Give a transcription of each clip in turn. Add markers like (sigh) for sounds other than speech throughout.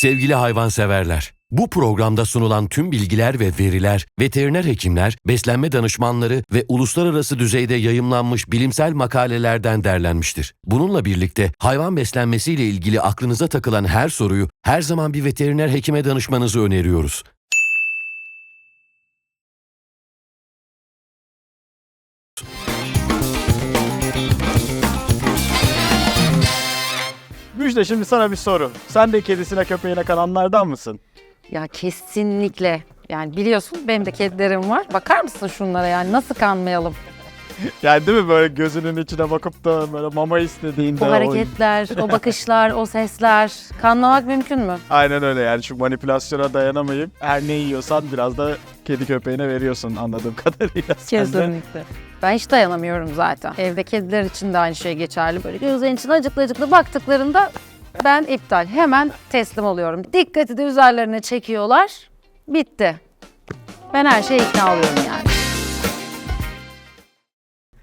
Sevgili hayvanseverler, bu programda sunulan tüm bilgiler ve veriler veteriner hekimler, beslenme danışmanları ve uluslararası düzeyde yayımlanmış bilimsel makalelerden derlenmiştir. Bununla birlikte hayvan beslenmesiyle ilgili aklınıza takılan her soruyu her zaman bir veteriner hekime danışmanızı öneriyoruz. Müjde şimdi sana bir soru. Sen de kedisine köpeğine kananlardan mısın? Ya kesinlikle. Yani biliyorsun benim de kedilerim var. Bakar mısın şunlara yani nasıl kanmayalım? (laughs) Yani değil mi böyle gözünün içine bakıp da böyle mama istediğinde... O hareketler, o bakışlar, o sesler. Kanmamak mümkün mü? Aynen öyle yani şu manipülasyona dayanamayıp her ne yiyorsan biraz da kedi köpeğine veriyorsun anladığım kadarıyla. sen de. Kesinlikle. Ben hiç dayanamıyorum zaten. Evde kediler için de aynı şey geçerli. Böyle gözlerin içine acıklı acıklı baktıklarında ben iptal. Hemen teslim oluyorum. Dikkati de üzerlerine çekiyorlar. Bitti. Ben her şeye ikna oluyorum yani.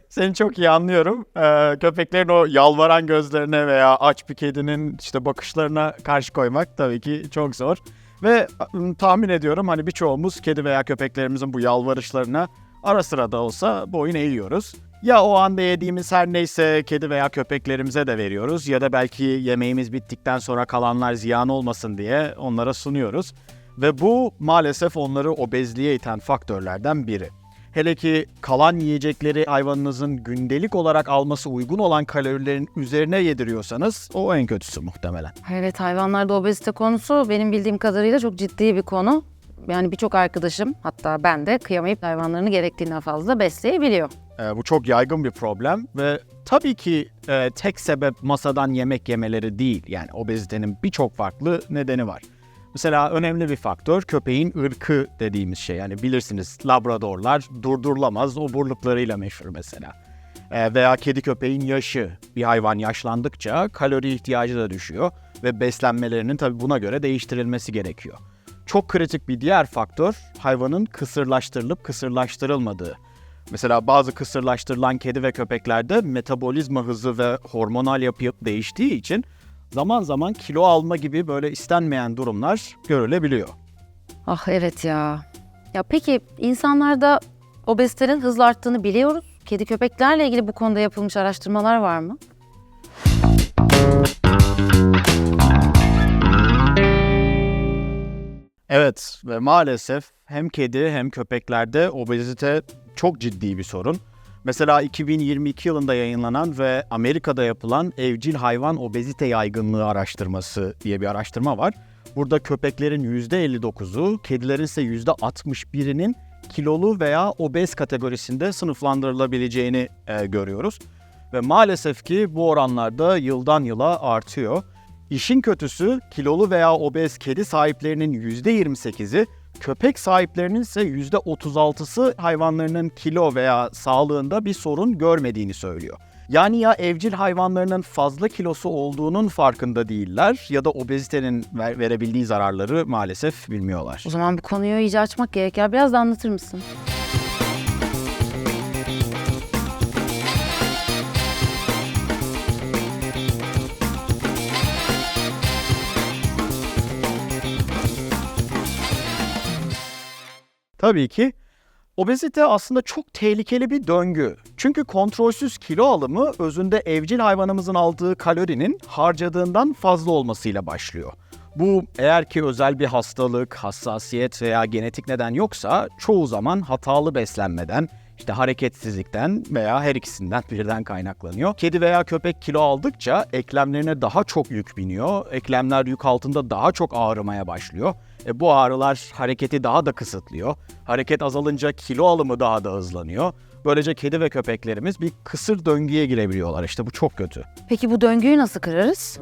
Seni çok iyi anlıyorum. Ee, köpeklerin o yalvaran gözlerine veya aç bir kedinin işte bakışlarına karşı koymak tabii ki çok zor. Ve ım, tahmin ediyorum hani birçoğumuz kedi veya köpeklerimizin bu yalvarışlarına ara sıra da olsa boyun eğiyoruz. Ya o anda yediğimiz her neyse kedi veya köpeklerimize de veriyoruz ya da belki yemeğimiz bittikten sonra kalanlar ziyan olmasın diye onlara sunuyoruz. Ve bu maalesef onları obezliğe iten faktörlerden biri. Hele ki kalan yiyecekleri hayvanınızın gündelik olarak alması uygun olan kalorilerin üzerine yediriyorsanız o en kötüsü muhtemelen. Evet hayvanlarda obezite konusu benim bildiğim kadarıyla çok ciddi bir konu. Yani birçok arkadaşım hatta ben de kıyamayıp hayvanlarını gerektiğinden fazla besleyebiliyor. Ee, bu çok yaygın bir problem ve tabii ki e, tek sebep masadan yemek yemeleri değil. Yani obezitenin birçok farklı nedeni var. Mesela önemli bir faktör köpeğin ırkı dediğimiz şey. Yani bilirsiniz Labradorlar durdurulamaz oburluklarıyla meşhur mesela. Ee, veya kedi köpeğin yaşı. Bir hayvan yaşlandıkça kalori ihtiyacı da düşüyor ve beslenmelerinin tabii buna göre değiştirilmesi gerekiyor. Çok kritik bir diğer faktör hayvanın kısırlaştırılıp kısırlaştırılmadığı. Mesela bazı kısırlaştırılan kedi ve köpeklerde metabolizma hızı ve hormonal yapı değiştiği için zaman zaman kilo alma gibi böyle istenmeyen durumlar görülebiliyor. Ah evet ya. Ya peki insanlarda obezitenin hızla arttığını biliyoruz. Kedi köpeklerle ilgili bu konuda yapılmış araştırmalar var mı? Evet ve maalesef hem kedi hem köpeklerde obezite çok ciddi bir sorun. Mesela 2022 yılında yayınlanan ve Amerika'da yapılan evcil hayvan obezite yaygınlığı araştırması diye bir araştırma var. Burada köpeklerin %59'u, kedilerin ise %61'inin kilolu veya obez kategorisinde sınıflandırılabileceğini e, görüyoruz. Ve maalesef ki bu oranlarda yıldan yıla artıyor. İşin kötüsü kilolu veya obez kedi sahiplerinin %28'i, köpek sahiplerinin ise %36'sı hayvanlarının kilo veya sağlığında bir sorun görmediğini söylüyor. Yani ya evcil hayvanlarının fazla kilosu olduğunun farkında değiller ya da obezitenin ver- verebildiği zararları maalesef bilmiyorlar. O zaman bu konuyu iyice açmak gerek ya. Biraz da anlatır mısın? Tabii ki obezite aslında çok tehlikeli bir döngü. Çünkü kontrolsüz kilo alımı özünde evcil hayvanımızın aldığı kalorinin harcadığından fazla olmasıyla başlıyor. Bu eğer ki özel bir hastalık, hassasiyet veya genetik neden yoksa çoğu zaman hatalı beslenmeden, işte hareketsizlikten veya her ikisinden (laughs) birden kaynaklanıyor. Kedi veya köpek kilo aldıkça eklemlerine daha çok yük biniyor. Eklemler yük altında daha çok ağrımaya başlıyor. E, bu ağrılar hareketi daha da kısıtlıyor. Hareket azalınca kilo alımı daha da hızlanıyor. Böylece kedi ve köpeklerimiz bir kısır döngüye girebiliyorlar. İşte bu çok kötü. Peki bu döngüyü nasıl kırarız?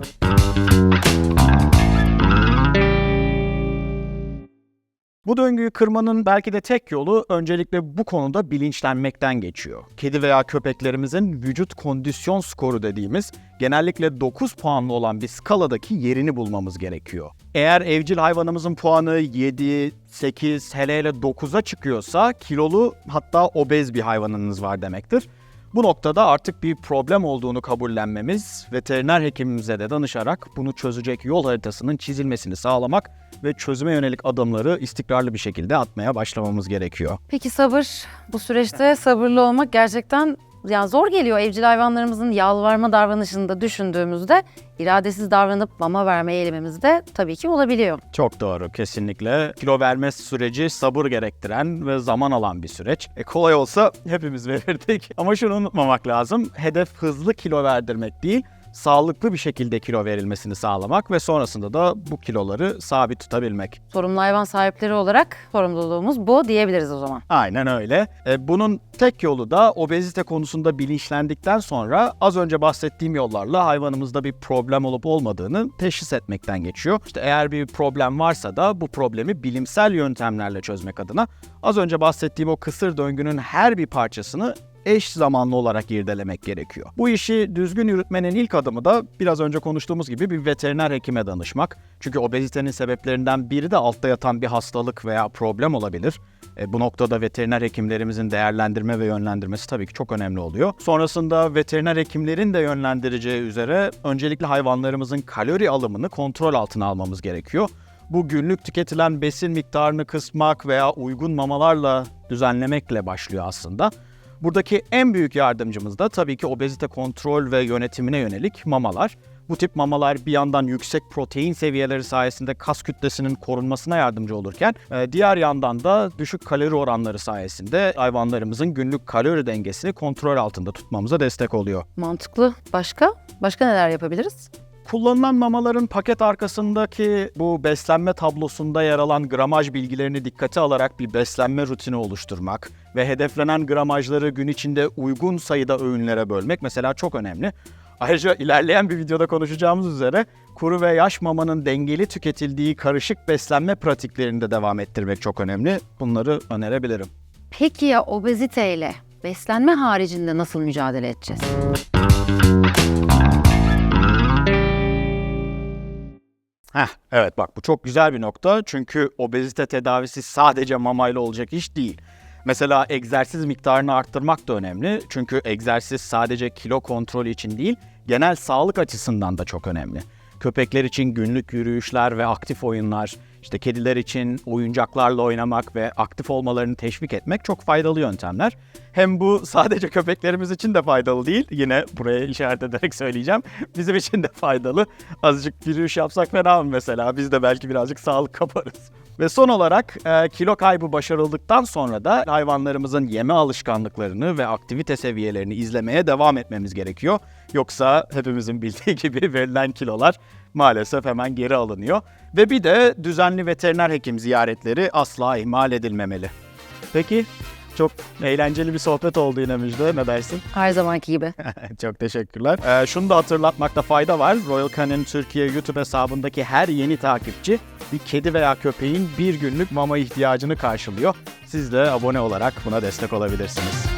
Bu döngüyü kırmanın belki de tek yolu öncelikle bu konuda bilinçlenmekten geçiyor. Kedi veya köpeklerimizin vücut kondisyon skoru dediğimiz genellikle 9 puanlı olan bir skaladaki yerini bulmamız gerekiyor. Eğer evcil hayvanımızın puanı 7, 8, hele hele 9'a çıkıyorsa kilolu hatta obez bir hayvanınız var demektir. Bu noktada artık bir problem olduğunu kabullenmemiz, veteriner hekimimize de danışarak bunu çözecek yol haritasının çizilmesini sağlamak ve çözüme yönelik adımları istikrarlı bir şekilde atmaya başlamamız gerekiyor. Peki sabır. Bu süreçte sabırlı olmak gerçekten ya zor geliyor. Evcil hayvanlarımızın yalvarma davranışını da düşündüğümüzde iradesiz davranıp mama verme eğilimimiz de tabii ki olabiliyor. Çok doğru, kesinlikle. Kilo verme süreci sabır gerektiren ve zaman alan bir süreç. E kolay olsa hepimiz verirdik. (laughs) Ama şunu unutmamak lazım. Hedef hızlı kilo verdirmek değil, sağlıklı bir şekilde kilo verilmesini sağlamak ve sonrasında da bu kiloları sabit tutabilmek. Sorumlu hayvan sahipleri olarak sorumluluğumuz bu diyebiliriz o zaman. Aynen öyle. E, bunun tek yolu da obezite konusunda bilinçlendikten sonra az önce bahsettiğim yollarla hayvanımızda bir problem olup olmadığını teşhis etmekten geçiyor. İşte eğer bir problem varsa da bu problemi bilimsel yöntemlerle çözmek adına az önce bahsettiğim o kısır döngünün her bir parçasını eş zamanlı olarak irdelemek gerekiyor. Bu işi düzgün yürütmenin ilk adımı da biraz önce konuştuğumuz gibi bir veteriner hekime danışmak. Çünkü obezitenin sebeplerinden biri de altta yatan bir hastalık veya problem olabilir. E, bu noktada veteriner hekimlerimizin değerlendirme ve yönlendirmesi tabii ki çok önemli oluyor. Sonrasında veteriner hekimlerin de yönlendireceği üzere öncelikle hayvanlarımızın kalori alımını kontrol altına almamız gerekiyor. Bu günlük tüketilen besin miktarını kısmak veya uygun mamalarla düzenlemekle başlıyor aslında. Buradaki en büyük yardımcımız da tabii ki obezite kontrol ve yönetimine yönelik mamalar. Bu tip mamalar bir yandan yüksek protein seviyeleri sayesinde kas kütlesinin korunmasına yardımcı olurken e, diğer yandan da düşük kalori oranları sayesinde hayvanlarımızın günlük kalori dengesini kontrol altında tutmamıza destek oluyor. Mantıklı. Başka? Başka neler yapabiliriz? Kullanılan mamaların paket arkasındaki bu beslenme tablosunda yer alan gramaj bilgilerini dikkate alarak bir beslenme rutini oluşturmak ve hedeflenen gramajları gün içinde uygun sayıda öğünlere bölmek mesela çok önemli. Ayrıca ilerleyen bir videoda konuşacağımız üzere kuru ve yaş mamanın dengeli tüketildiği karışık beslenme pratiklerini de devam ettirmek çok önemli. Bunları önerebilirim. Peki ya obeziteyle beslenme haricinde nasıl mücadele edeceğiz? Heh, evet bak bu çok güzel bir nokta çünkü obezite tedavisi sadece mamayla olacak iş değil. Mesela egzersiz miktarını arttırmak da önemli çünkü egzersiz sadece kilo kontrolü için değil, genel sağlık açısından da çok önemli. Köpekler için günlük yürüyüşler ve aktif oyunlar, işte kediler için oyuncaklarla oynamak ve aktif olmalarını teşvik etmek çok faydalı yöntemler. Hem bu sadece köpeklerimiz için de faydalı değil. Yine buraya işaret ederek söyleyeceğim. Bizim için de faydalı. Azıcık yürüyüş yapsak fena mı mesela? Biz de belki birazcık sağlık kaparız. Ve son olarak e, kilo kaybı başarıldıktan sonra da hayvanlarımızın yeme alışkanlıklarını ve aktivite seviyelerini izlemeye devam etmemiz gerekiyor. Yoksa hepimizin bildiği (laughs) gibi verilen kilolar maalesef hemen geri alınıyor. Ve bir de düzenli veteriner hekim ziyaretleri asla ihmal edilmemeli. Peki, çok eğlenceli bir sohbet oldu yine Müjde. Ne dersin? (laughs) Her zamanki gibi. Çok teşekkürler. Ee, şunu da hatırlatmakta fayda var. Royal Canin Türkiye YouTube hesabındaki her yeni takipçi bir kedi veya köpeğin bir günlük mama ihtiyacını karşılıyor. Siz de abone olarak buna destek olabilirsiniz.